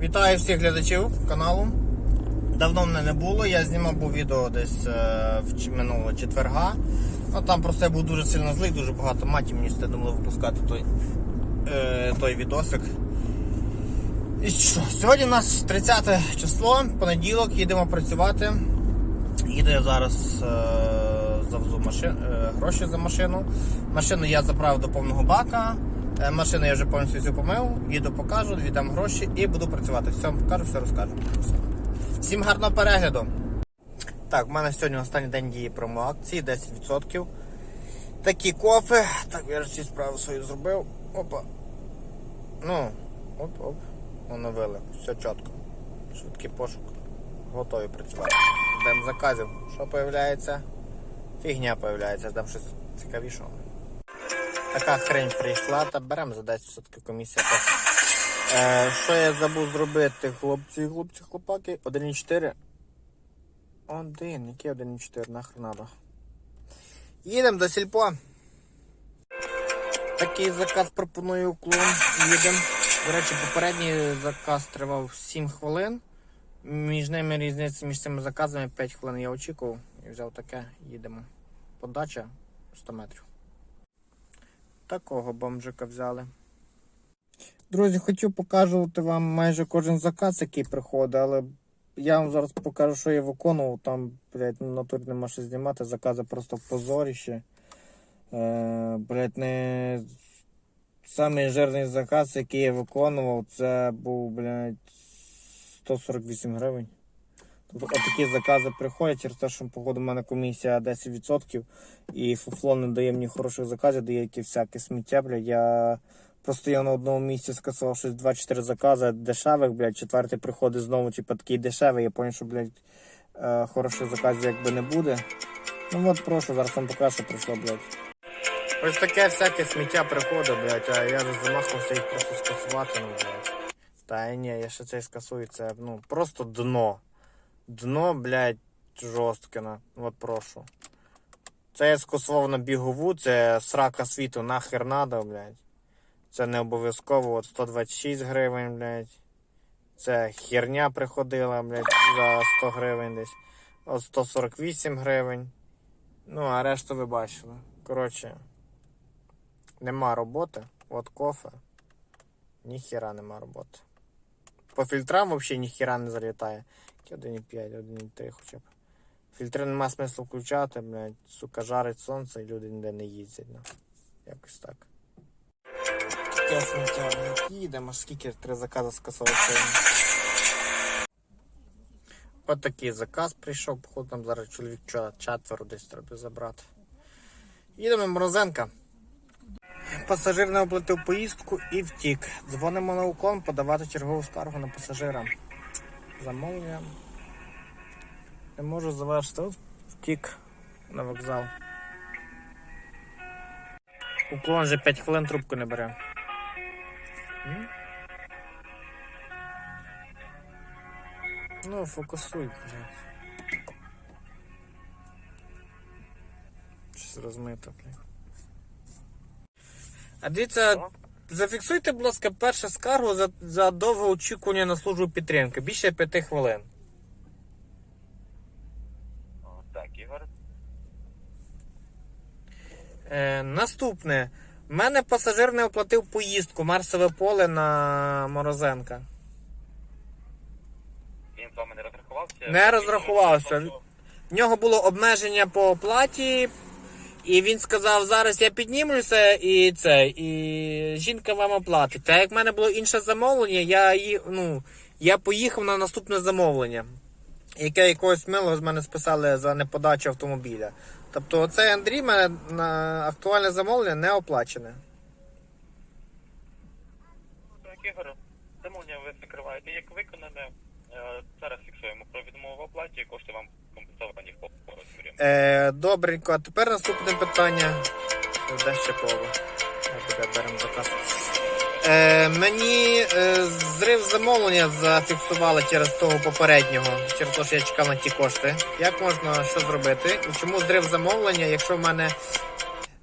Вітаю всіх глядачів каналу. Давно мене не було. Я знімав був відео десь е, в минулого четверга. Ну там просто я був дуже сильно злий, дуже багато матів мені стидно випускати той, е, той відосик. І що? Сьогодні у нас 30 число, понеділок, їдемо працювати. Їду я зараз е, завезу машин, е, гроші за машину. Машину я заправив до повного бака. Е, машину я вже повністю всю помив. Їду покажу, віддам гроші і буду працювати. Все вам покажу, все розкажу. Всім гарного перегляду. Так, в мене сьогодні останній день дії промо-акції, 10%. Такі кофе. Так, я ж ці справи свої зробив. Опа. Ну, оп-оп. Оновили. Все чітко. Швидкий пошук. Готові працювати. Ждемо заказів. Що появляється? Фігня появляється, ждемо щось цікавішого. Така хрень прийшла, та беремо за 10% комісія. Е, що я забув зробити, хлопці, хлопці, хлопаки? 1,4. Один, який 1,4, нахер надо. Їдемо до сільпо. Такий заказ пропоную уклон. Їдемо. До речі, попередній заказ тривав 7 хвилин. Між ними різниця між цими заказами 5 хвилин я очікував і взяв таке, їдемо. Подача 100 метрів. Такого бомжика взяли. Друзі, хочу показувати вам майже кожен заказ, який приходить, але я вам зараз покажу, що я виконував. Там, блядь, на натурі нема що знімати, закази просто позоріще. Е, блядь, не... Самий жирний заказ, який я виконував, це був, блядь, 148 гривень. Отакі закази приходять через те, що походу в мене комісія 10% і фуфло не дає мені хороших заказів, дає які всяке сміття, блядь. Я просто я на одному місці скасував щось 2-4 закази дешевих, блядь, четвертий приходить знову, типу, такий дешевий, я поняв, що, блядь, е, хороших заказів якби не буде. Ну от прошу, зараз вам покажу, що прийшло, блядь. Ось таке всяке сміття приходить, блядь, а я замахнувся їх просто скасувати, ну, блядь. Та ні, я ще цей скасую, це ну просто дно. Дно, блядь, жорстке, на. От прошу. Це на бігову, це срака світу нахер надо, блядь. Це не обов'язково, от 126 гривень, блядь. Це херня приходила, блядь, за 100 гривень десь. От 148 гривень. Ну, а решту ви бачили. Коротше, нема роботи. От кофе. Ніхіра нема роботи. По фільтрам взагалі ніхіра не залітає. 1,5, 1,3 хоча б. Фільтри нема смислу включати, блядь, сука, жарить сонце і люди ніде не їздять. Ну. Якось так. Сміття, блядь, їдемо, скільки три закази скасовувати. От такий заказ прийшов, походу там зараз чоловік четверо десь треба забрати. Їдемо Морозенка. Пасажир не оплатив поїздку і втік. Дзвонимо на уклон подавати чергову скаргу на пасажира. Замовлення. Не можу завершити. От Втік на вокзал. Уклон вже 5 хвилин трубку не бере. Ну, фокусуй, блядь. Щось розмито, блядь. А дивіться, зафіксуйте, будь ласка, першу скаргу за, за довге очікування на службу підтримки. Більше 5 хвилин. О, Так, Ігор. Е, наступне. В мене пасажир не оплатив поїздку Марсове поле на Морозенка. Він з вами не розрахувався? Не розрахувався. В нього було обмеження по оплаті, і він сказав, зараз я піднімуся і це, і жінка вам оплатить. Та як в мене було інше замовлення, я ну, я поїхав на наступне замовлення, яке якогось милого з мене списали за неподачу автомобіля. Тобто оцей Андрій мене на актуальне замовлення не оплачене. Так, Ігор, замовлення ви закриваєте як виконане. Е, Зараз фіксуємо про відмову в оплаті, кошти вам компенсовані по розмірі. Е, добренько, а тепер наступне питання. Де ще кого? Буде беремо заказ. Е, мені е, зрив замовлення зафіксували через того попереднього, через те, що я чекав на ті кошти. Як можна що зробити? І чому зрив замовлення, якщо в мене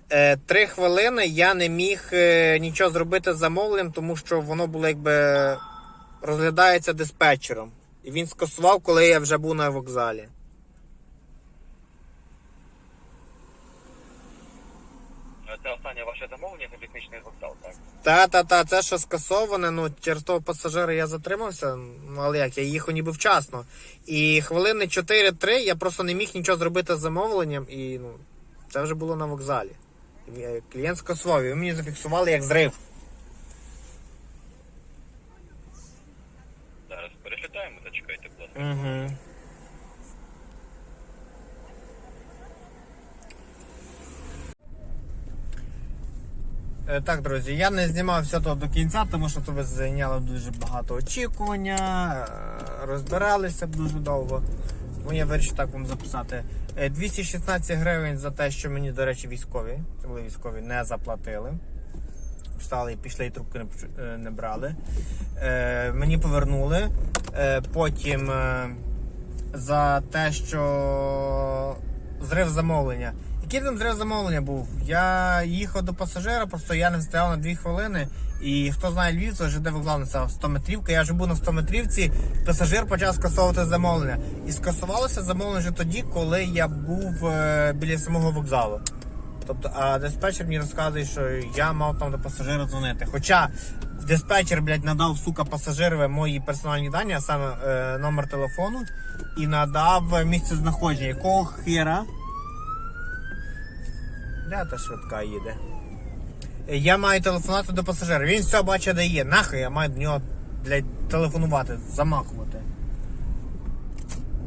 е, три хвилини я не міг е, нічого зробити з замовленням, тому що воно було якби розглядається диспетчером. І він скасував, коли я вже був на вокзалі. Е, Ваше замовлення на північний вокзал, так? Та, та, та, це що скасоване, ну через того пасажира я затримався, ну але як, я їхав ніби вчасно. І хвилини 4-3 я просто не міг нічого зробити з замовленням, і ну, це вже було на вокзалі. Клієнт скасував, і ви мені зафіксували як зрив. Зараз переглядаємо, зачекайте, будь ласка. Угу. Так, друзі, я не знімав все то до кінця, тому що це зайняло дуже багато очікування, е, розбиралися дуже довго. Тому я вирішив так вам записати. Е, 216 гривень за те, що мені, до речі, військові, це були військові, не заплатили. Встали і пішли, і трубки не, е, не брали. Е, мені повернули. Е, потім е, за те, що зрив замовлення. Там зрив замовлення був? Я їхав до пасажира, просто я не стояв на 2 хвилини. І хто знає Львів, це ЖД вокзал став 100 метрівка. Я вже був на 100 метрівці, пасажир почав скасовувати замовлення. І скасувалося замовлення вже тоді, коли я був е, біля самого вокзалу. Тобто, а диспетчер мені розказує, що я мав там до пасажира дзвонити. Хоча диспетчер, блядь, надав, сука, пасажирові мої персональні дані, а саме е, номер телефону, і надав місце знаходження. Якого хера? Де та швидка їде? Я маю телефонувати до пасажира. Він все бачить, де є. Нахуй я маю до нього, блядь, телефонувати, замахувати.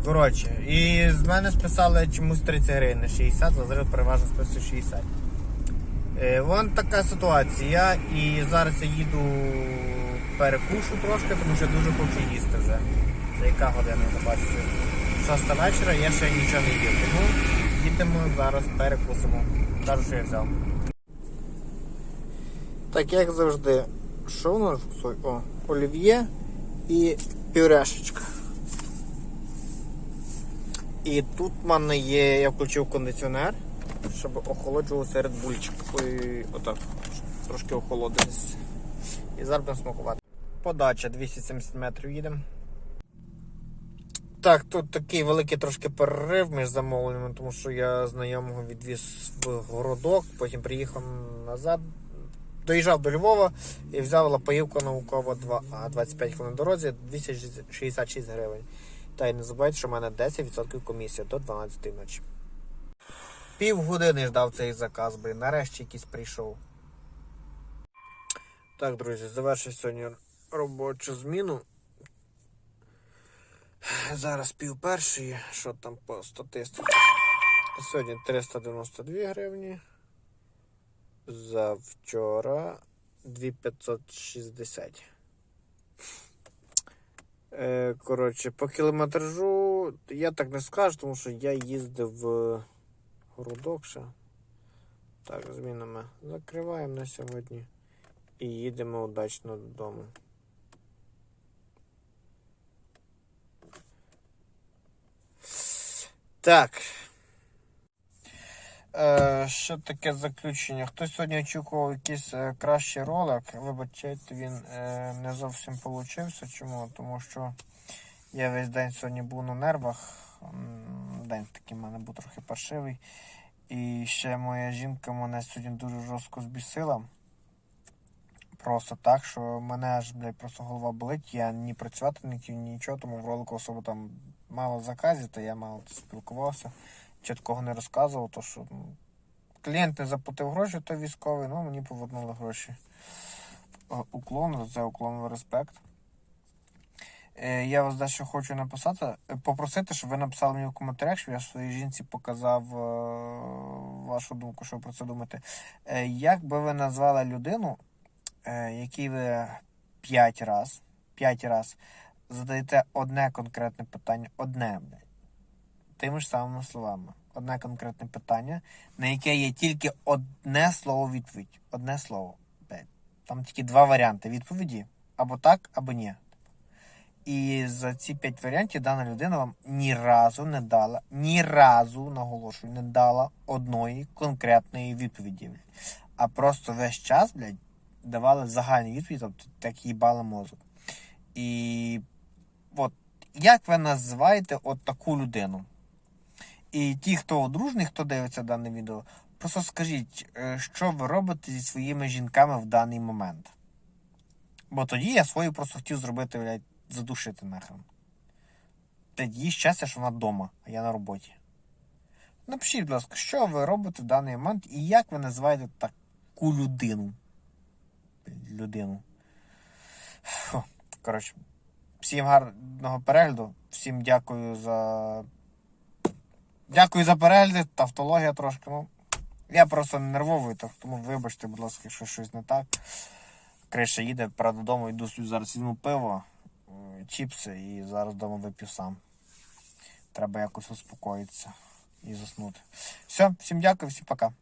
Коротше, і з мене списали чомусь 30 гривень на 60, за переважно списує 60. Е, вон така ситуація. І зараз я їду перекушу трошки, тому що дуже хочу їсти вже. Це яка година, не бачите. Шоста вечора, я ще нічого не їв. Тому їдемо зараз перекусимо. Кажу, що я взяв. Так як завжди, що у нас? О, олів'є і пюрешечка. І тут в мене є, я включив кондиціонер, щоб охолоджував серед бульчик. Ой, отак, трошки охолодитись. І зараз будемо смакувати. Подача 270 метрів їдемо. Так, тут такий великий трошки перерив між замовленнями, тому що я знайомого відвіз в городок, потім приїхав назад. Доїжджав до Львова і взяв лапаївку наукова 2, а 25 хвилин дорозі 266 гривень. Та й не забувайте, що в мене 10% комісія до 12 ночі. Півгодини ждав цей заказ, блин. Нарешті якийсь прийшов. Так, друзі, завершив сьогодні робочу зміну. Зараз пів першої, що там по статистиці. Сьогодні 392 гривні. Завчора 2560. Е, Коротше, по кілометражу я так не скажу, тому що я їздив в ще. Так, змінами закриваємо на сьогодні і їдемо удачно додому. Так. Е, що таке заключення? Хтось сьогодні очікував якийсь е, кращий ролик. Вибачайте, він е, не зовсім получився. Чому? Тому що я весь день сьогодні був на нервах. День такий в мене був трохи паршивий. І ще моя жінка мене сьогодні дуже жорстко збісила. Просто так, що мене аж блядь, просто голова болить. Я ні працювати не хотів, нічого, тому в ролику особо там мало заказів, то я мало спілкувався. Чіткого не розказував, то що ну, клієнт не заплатив гроші, то військовий, ну мені повернули гроші. Е, Уклон, це уклон респект. Е, Я вас дещо хочу написати, е, попросити, щоб ви написали мені в коментарях, щоб я своїй жінці показав вашу думку, що ви про це думаєте. Як би ви назвали людину, е, якій ви 5 раз, 5 раз задаєте одне конкретне питання, одне, тими ж самими словами. Одне конкретне питання, на яке є тільки одне слово відповідь. Одне слово. Там тільки два варіанти відповіді: або так, або ні. І за ці п'ять варіантів дана людина вам ні разу не дала, ні разу, наголошую, не дала одної конкретної відповіді. А просто весь час, блядь, давали загальні відповіді, тобто так їбали мозок. І от як ви називаєте от таку людину? І ті, хто одружний, хто дивиться дане відео, просто скажіть, е, що ви робите зі своїми жінками в даний момент. Бо тоді я свою просто хотів зробити, блядь, задушити нахрен. Блядь, їй щастя, що вона вдома, а я на роботі. Напишіть, будь ласка, що ви робите в даний момент і як ви називаєте таку людину. Людину. Коротше, всім гарного перегляду. Всім дякую за. Дякую за перегляд, тавтологія трошки. Ну, я просто нервовий, тому вибачте, будь ласка, якщо щось не так. Криша їде, правда, додому йду зараз візьму пиво, чіпси і зараз вдома вип'ю сам. Треба якось успокоїтися і заснути. Все, всім дякую, всім пока.